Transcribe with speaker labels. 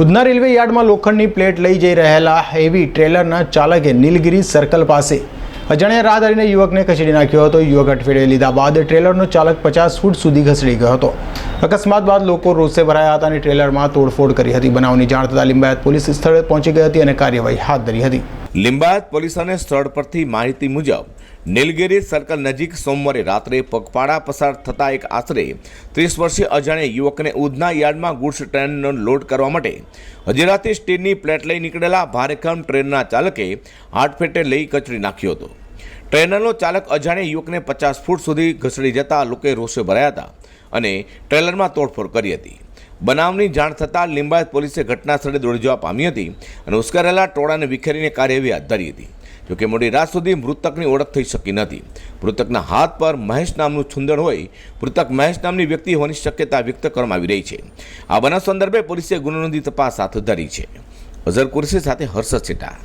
Speaker 1: Udhna railway યાર્ડમાં લોખંડની plate લઈ જઈ રહેલા હેવી ટ્રેલરના ચાલકે નીલગિરી સર્કલ પાસે અજાણ્યા રાહદારીને યુવકને કચડી નાખ્યો હતો. યુવક અટફેટે લીધા બાદ ટ્રેલરનો ચાલક પચાસ ફૂટ સુધી ઘસડી ગયો હતો. અકસ્માત બાદ લોકો રોષે ભરાયા હતા અને ટ્રેલરમાં તોડફોડ કરી હતી. બનાવની જાણ થતાં લિંબાયત પોલીસ સ્થળે પહોંચી ગઈ હતી અને કાર્યવાહી હાથ ધરી હતી.
Speaker 2: લિંબાયત પોલીસને સ્થળ પરથી માહિતી મુજબ, નીલગિરી સર્કલ નજીક સોમવારે રાત્રે પગપાળા પસાર થતા એક આશરે ત્રીસ વર્ષીય અજાણ્યા યુવકને ઉધના યાર્ડમાં ગુડ્સ ટ્રેનનો લોડ કરવા માટે હજીરાથી સ્ટીલની પ્લેટ લઈ નીકળેલા ભારેખમ ટ્રેનના ચાલકે હાટફેટે લઈ કચડી નાખ્યો હતો. ટ્રેનરનો ચાલક અજાણ્યા યુવકને પચાસ ફૂટ સુધી ઘસડી જતા લોકોએ રોષે ભરાયા હતા અને ટ્રેલરમાં તોડફોડ કરી હતી. બનાવની જાણ થતાં લિંબાયત પોલીસે ઘટના સ્થળે દોડી જવા પામી હતી અને ઉશ્કેરેલા ટોળાને વિખેરીને કાર્યવાહી હાથ ધરી હતી. જોકે મોડી રાત સુધી મૃતકની ઓળખ થઈ શકી નથી. મૃતકના હાથ પર મહેશ નામનું છુંદણ હોય, મૃતક મહેશ નામની વ્યક્તિ હોવાની શક્યતા વ્યક્ત કરવામાં આવી રહી છે. આ બનાવ સંદર્ભે પોલીસે ગુનો નોંધી તપાસ હાથ ધરી છે. અઝર કુરશી સાથે હર્ષદ સેટા